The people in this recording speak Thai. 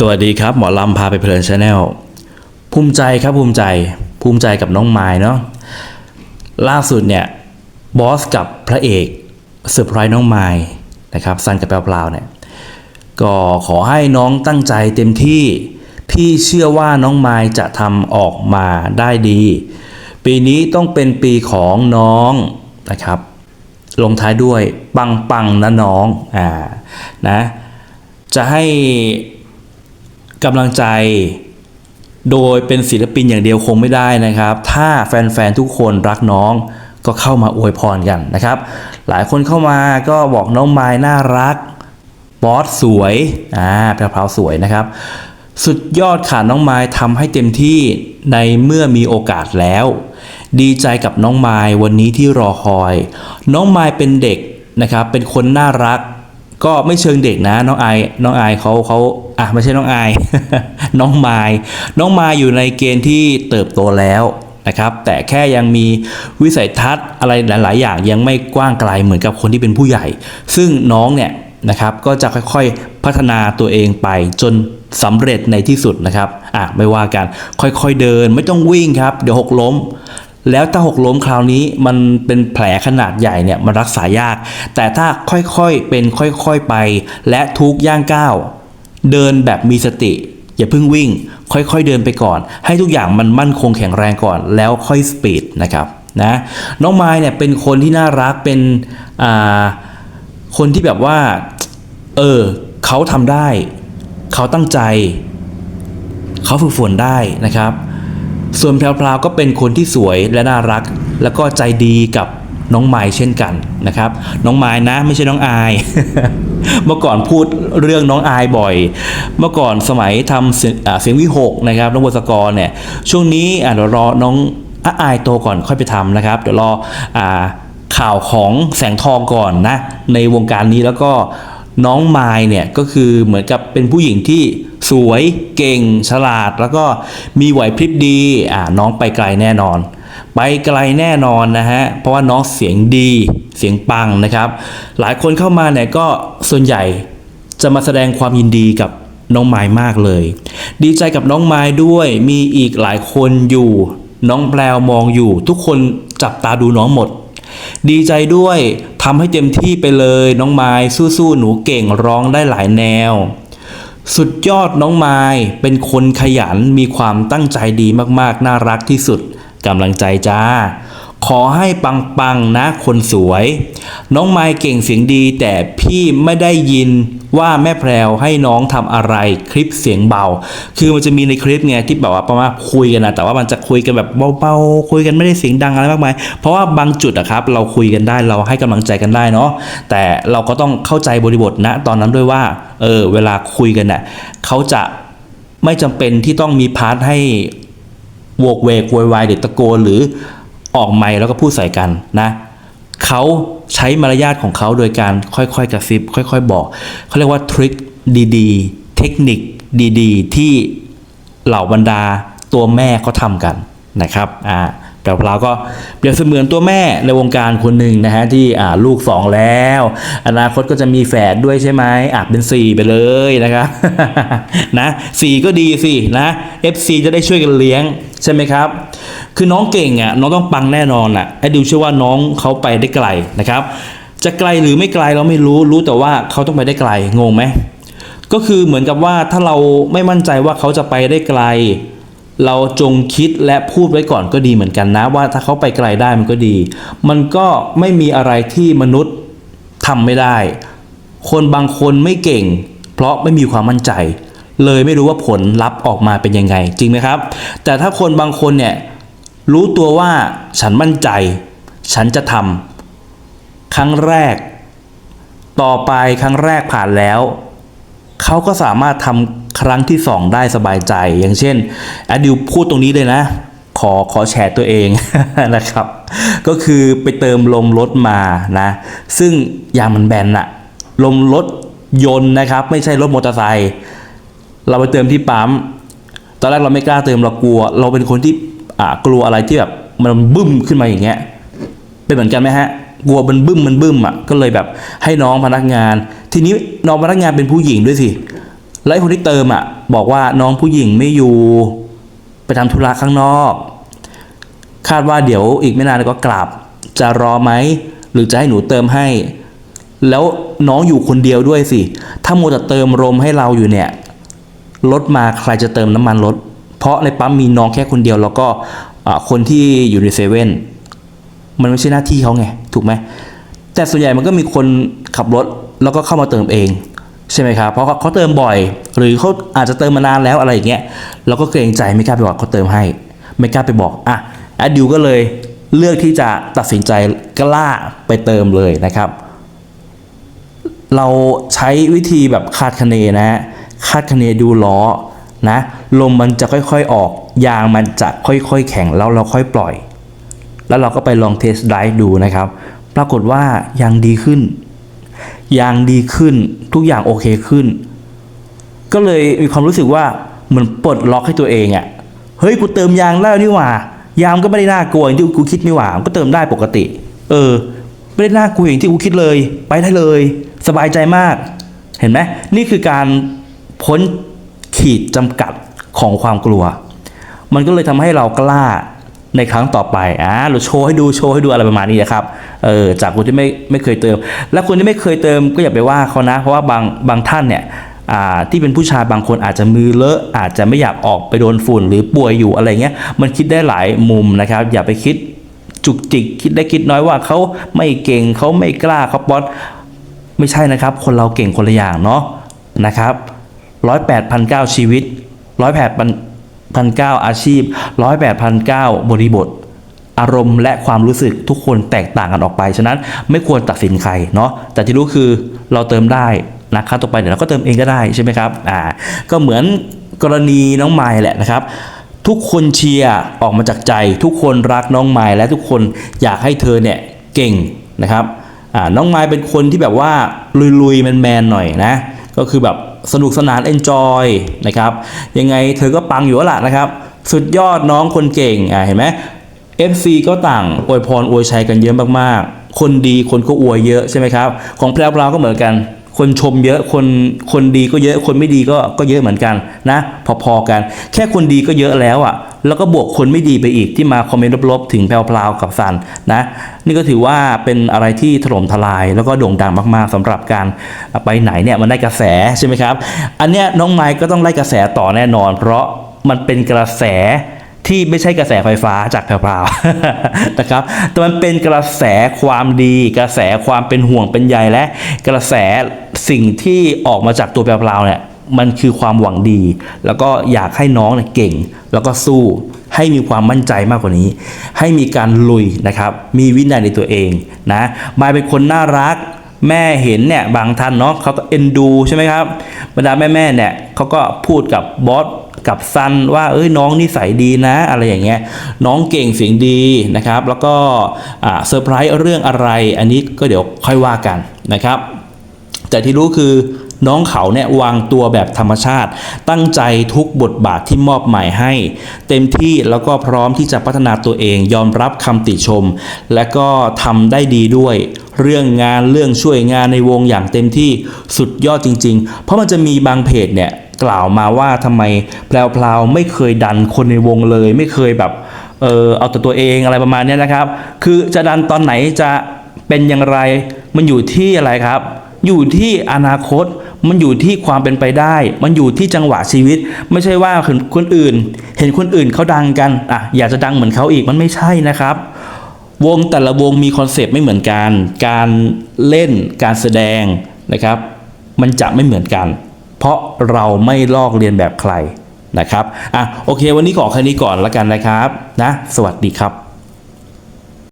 สวัสดีครับ หมอลำพาไปเพลินชาแนลภูมิใจครับภูมิใจภูมิใจกับน้องไม้เนาะล่าสุดเนี่ยบอสกับพระเอกเซอร์ไพรส์น้องไม้นะครับซันกับแปลวพลาเนี่ยก็ขอให้น้องตั้งใจเต็มที่พี่เชื่อว่าน้องไม้จะทำออกมาได้ดี ปีนี้ต้องเป็นปีของน้องนะครับลงท้ายด้วยปังปังๆนะน้องอ่านะจะให้ กำลังใจ โดยเป็นศิลปินอย่างเดียวคงไม่ได้นะครับ ถ้าแฟนๆทุกคนรักน้องก็เข้ามาอวยพรกันนะครับ หลายคนเข้ามาก็บอกน้องไม้น่ารักบอสสวยอ่าแพรวสวยนะครับ สุดยอดค่ะน้องไม้ทำให้เต็มที่ในเมื่อมีโอกาสแล้ว ดีใจกับน้องไม้วันนี้ที่รอคอย น้องไม้เป็นเด็กนะครับ เป็นคนน่ารัก ก็ไม่เชิงเด็กนะน้องไอน้องไอเขาเขาอะไม่ใช่น้องไอน้องไมายน้องไมายอยู่ในเกณฑ์ที่เติบโตแล้วนะครับ แต่แค่ยังมีวิสัยทัศน์อะไรหลาย ๆ อย่างยังไม่กว้างไกลเหมือนกับคนที่เป็นผู้ใหญ่ ซึ่งน้องเนี่ยนะครับก็จะค่อย ๆ พัฒนาตัวเองไปจนสำเร็จในที่สุดนะครับอะไม่ว่ากันค่อย ๆ เดินไม่ต้องวิ่งครับ เดี๋ยวหกล้ม แล้วถ้าหกล้มคราวนี้มันเป็นแผลขนาดใหญ่เนี่ยมันรักษายาก แต่ถ้าค่อยๆเป็นค่อยๆไป และทุกย่างก้าวเดินแบบมีสติอย่าเพิ่งวิ่ง ค่อยๆเดินไปก่อน ให้ทุกอย่างมันมั่นคงแข็งแรงก่อนแล้วค่อยสปีดนะครับนะน้องไม้เนี่ยเป็นคนที่น่ารักเป็นอ่าคนที่แบบว่าเออเขาทำได้ เขาตั้งใจ เขาฝึกฝนได้นะครับ ส่วนแพรวๆก็เป็นคนที่สวยและน่ารัก แล้วก็ใจดีกับน้องไม้เช่นกันนะครับ น้องไม้นะไม่ใช่น้องอาย เมื่อก่อนพูดเรื่องน้องอายบ่อย เมื่อก่อนสมัยทำเสียงวิหกนะครับน้องบสกรเนี่ยช่วงนี้เดี๋ยวรอน้องอาอายโตก่อนค่อยไปทำนะครับ เดี๋ยวรออข่าวของแสงทองก่อนนะในวงการนี้แล้วก็น้องไม้เนี่ยก็คือเหมือนกับเป็นผู้หญิงที่ สวยเก่ง ฉลาด แล้วก็มีไหวพริบดีอ่าน้องไปไกลแน่นอน ไปไกลแน่นอนนะฮะเพราะว่าน้องเสียงดีเสียงปังนะครับ หลายคนเข้ามาเนี่ยก็ส่วนใหญ่จะมาแสดงความยินดีกับน้องไม้มากเลย ดีใจกับน้องไม้ด้วยมีอีกหลายคนอยู่ น้องแปลวมองอยู่ ทุกคนจับตาดูน้องหมด ดีใจด้วยทำให้เต็มที่ไปเลย น้องไม้สู้ๆหนูเก่งร้องได้หลายแนว สุดยอดน้องไม้เป็นคนขยันมีความตั้งใจดีมากๆ น่ารักที่สุดกำลังใจจ้า ขอให้ปังๆนะคนสวย น้องไม้เก่งเสียงดี แต่พี่ไม่ได้ยินว่าแม่แพรวให้น้องทำอะไรคลิปเสียงเบา คือมันจะมีในคลิปไงที่แบบว่าประมาณคุยกันนะแต่ว่ามันจะคุยกันแบบเบาๆคุยกันไม่ได้เสียงดังอะไรมากมายเพราะว่าบางจุดอะครับ เราคุยกันได้เราให้กำลังใจกันได้เนาะแต่เราก็ต้องเข้าใจบริบทนะตอนนั้นด้วยว่าเออเวลาคุยกันเน่ะเขาจะไม่จำเป็นที่ต้องมีพาร์ทให้โวกเวกโวยวายหรือตะโกนหรือ ออกไมค์แล้วก็พูดใส่กันนะเขาใช้มารยาทของเขาโดยการค่อยๆกระซิบค่อย ๆ บอกเขาเรียกว่าทริคดีๆ เทคนิคดีๆ ที่เหล่าบรรดาตัวแม่เขาทำกันนะครับอ่า แต่เราก็เปรียบเสมือนตัวแม่ในวงการคนหนึ่งนะฮะที่อ่าลูกสองแล้ว อนาคตก็จะมีแฝดด้วยใช่ไหมอะเป็นสี่ไปเลยนะครับนะสี่ก็ดีสินะ FC จะได้ช่วยกันเลี้ยงใช่ไหมครับ คือน้องเก่งอะน้องต้องปังแน่นอนอะไอ้ดิวเชื่อว่าน้องเขาไปได้ไกลนะครับ จะไกลหรือไม่ไกลเราไม่รู้รู้แต่ว่าเขาต้องไปได้ไกลงงไหมก็คือเหมือนกับว่าถ้าเราไม่มั่นใจว่าเขาจะไปได้ไกล เราจงคิดและพูดไว้ก่อนก็ดีเหมือนกันนะ ว่าถ้าเขาไปไกลได้มันก็ดี มันก็ไม่มีอะไรที่มนุษย์ทำไม่ได้ คนบางคนไม่เก่ง เพราะไม่มีความมั่นใจ เลยไม่รู้ว่าผลลัพธ์ออกมาเป็นยังไง จริงไหมครับ แต่ถ้าคนบางคนเนี่ยรู้ตัวว่าฉันมั่นใจ ฉันจะทำครั้งแรก ต่อไปครั้งแรกผ่านแล้ว เขาก็สามารถทำ ครั้งที่สองได้สบายใจ อย่างเช่นอดิวพูดตรงนี้เลยนะ ขอขอแชร์ตัวเองนะครับ ก็คือไปเติมลมรถมานะ ซึ่งยางมันแบนอะลมรถยนต์นะครับ ไม่ใช่รถมอเตอร์ไซค์เราไปเติมที่ปั๊มตอนแรกเราไม่กล้าเติมเรากลัว เราเป็นคนที่อ่ากลัวอะไรที่แบบมันบึ้มขึ้นมาอย่างเงี้ยเป็นเหมือนกันไหมฮะกลัวมันบึ้มมันบึ้มอะก็เลยแบบให้น้องพนักงาน ทีนี้น้องพนักงานเป็นผู้หญิงด้วยสิ แล้วคนที่เติมอะบอกว่าน้องผู้หญิงไม่อยู่ ไปทำธุระข้างนอก คาดว่าเดี๋ยวอีกไม่นานก็กลับ จะรอไหมหรือจะให้หนูเติมให้ แล้วน้องอยู่คนเดียวด้วยสิ ถ้าโมวแต่เติมลมให้เราอยู่เนี่ยรถมาใครจะเติมน้ำมันรถเพราะในปั๊มมีน้องแค่คนเดียวแล้วก็คนที่อยู่ในเซเว่นมันไม่ใช่หน้าที่เขาไง ถูกไหมแต่ส่วนใหญ่มันก็มีคนขับรถแล้วก็เข้ามาเติมเอง ใช่ไหมครับ เพราะเขาเติมบ่อย หรือเขาอาจจะเติมมานานแล้วอะไรอย่างเงี้ยเราก็เกรงใจไม่กล้าไปบอกเขาเติมให้ ไม่กล้าไปบอกอะแอดดิวก็เลยเลือกที่จะตัดสินใจกล้าไปเติมเลยนะครับ เราใช้วิธีแบบคาดคะเนนะฮะคาดคะเนดูล้อนะลมมันจะค่อยๆออกยางมันจะค่อยๆแข็งแล้วเราค่อยปล่อย แล้วเราก็ไปลองเทสไดร์ดูนะครับ ปรากฏว่ายางดีขึ้นยางดีขึ้น ทุกอย่างโอเคขึ้น ก็เลยมีความรู้สึกว่าเหมือนปลดล็อกให้ตัวเองอะ่ะเฮ้ยกูเติมยางได้แล้วนี่หว่ายางก็ไม่ได้น่ากลัวอย่างที่กูคิดนี่หว่ามันก็เติมได้ปกติ เออ ไม่ได้น่ากลัวอย่างที่กูคิดเลย ไปได้เลย สบายใจมาก เห็นไหมนี่คือการพ้นขีดจำกัดของความกลัว มันก็เลยทำให้เรากล้า ในครั้งต่อไปอ่าเราโชว์ให้ดูโชว์ให้ดูอะไรประมาณนี้นะครับ เออจากคนที่ไม่ไม่เคยเติม และคนที่ไม่เคยเติมก็อย่าไปว่าเขานะ เพราะว่าบางบางท่านเนี่ยอ่าที่เป็นผู้ชายบางคนอาจจะมือเลอะอาจจะไม่อยากออกไปโดนฝุ่นหรือป่วยอยู่อะไรเงี้ยมันคิดได้หลายมุมนะครับ อย่าไปคิดจุกจิกคิดได้คิดน้อยว่าเขาไม่เก่งเขาไม่กล้าเขาป๊อตไม่ใช่นะครับ คนเราเก่งคนละอย่างเนาะนะครับร้อยแปดพันเก้าชีวิตร้อยแปดพัน พันเก้าอาชีพร้อยแปดพันเก้าบริบท อารมณ์และความรู้สึกทุกคนแตกต่างกันออกไป ฉะนั้นไม่ควรตัดสินใครเนาะแต่ที่รู้คือเราเติมได้นะครั้งต่อไปเดี๋ยวเราก็เติมเองก็ได้ใช่ไหมครับอ่าก็เหมือนกรณีน้องไม้แหละนะครับ ทุกคนเชียร์ออกมาจากใจ ทุกคนรักน้องไม้และทุกคนอยากให้เธอเนี่ยเก่งนะครับอ่าน้องไม้เป็นคนที่แบบว่าลุยๆแมนๆหน่อยนะก็คือแบบ สนุกสนานเอนจอยนะครับยังไงเธอก็ปังอยู่แล้วล่ะนะครับ สุดยอดน้องคนเก่งอ่าเห็นไหม FC ก็ต่างอวยพรอวยชัยกันเยอะมากๆ คนดีคนก็อวยเยอะใช่ไหมครับ ของแพรวพราวก็เหมือนกัน คนชมเยอะคนคนดีก็เยอะคนไม่ดีก็ก็เยอะเหมือนกันนะ พอๆกัน แค่คนดีก็เยอะแล้วอะ แล้วก็บวกคนไม่ดีไปอีกที่มาคอมเมนต์ลบๆถึงแพรวพราวกับซันนะนี่ก็ถือว่าเป็นอะไรที่ถล่มทลาย แล้วก็โด่งดังมากๆสำหรับการไปไหนเนี่ยมันได้กระแสใช่ไหมครับ อันเนี้ยน้องไม้ก็ต้องไล่กระแสต่อแน่นอน เพราะมันเป็นกระแส ที่ไม่ใช่กระแสไฟฟ้าจากแพรวๆนะครับ แต่มันเป็นกระแสความดี กระแสความเป็นห่วงเป็นใยและกระแสสิ่งที่ออกมาจากตัวแพรวๆเนี่ยมันคือความหวังดี แล้วก็อยากให้น้องเนี่ยเก่ง แล้วก็สู้ให้มีความมั่นใจมากกว่านี้ ให้มีการลุยนะครับ มีวินัยในตัวเองนะมายเป็นคนน่ารัก แม่เห็นเนี่ยบางท่านเนาะเขาก็เอ็นดูใช่ไหมครับบรรดาแม่ๆเนี่ยเขาก็พูดกับบอส กับซันว่าเอ้ยน้องนิสัยดีนะ อะไรอย่างเงี้ยน้องเก่งเสียงดีนะครับ แล้วก็เซอร์ไพรส์เรื่องอะไร อันนี้ก็เดี๋ยวค่อยว่ากันนะครับ แต่ที่รู้คือน้องเขาเนี่ยวางตัวแบบธรรมชาติ ตั้งใจทุกบทบาทที่มอบหมายให้ เต็มที่แล้วก็พร้อมที่จะพัฒนาตัวเองยอมรับคำติชม และก็ทำได้ดีด้วย เรื่องงานเรื่องช่วยงานในวงอย่างเต็มที่สุดยอดจริง ๆ เพราะมันจะมีบางเพจเนี่ย กล่าวมาว่าทำไมแพลวๆไม่เคยดันคนในวงเลย ไม่เคยแบบเออเอาแต่ตัวเองอะไรประมาณนี้นะครับ คือจะดันตอนไหนจะเป็นอย่างไร มันอยู่ที่อะไรครับ อยู่ที่อนาคต มันอยู่ที่ความเป็นไปได้ มันอยู่ที่จังหวะชีวิต ไม่ใช่ว่าเห็นคนอื่น เห็นคนอื่นเขาดังกันอะอยากจะดังเหมือนเขาอีกมันไม่ใช่นะครับวงแต่ละวงมีคอนเซปต์ไม่เหมือนกัน การเล่นการแสดงนะครับ มันจะไม่เหมือนกัน เพราะเราไม่ลอกเรียนแบบใครนะครับอะโอเค วันนี้ขอแค่นี้ก่อนแล้วกันนะครับนะ สวัสดีครับ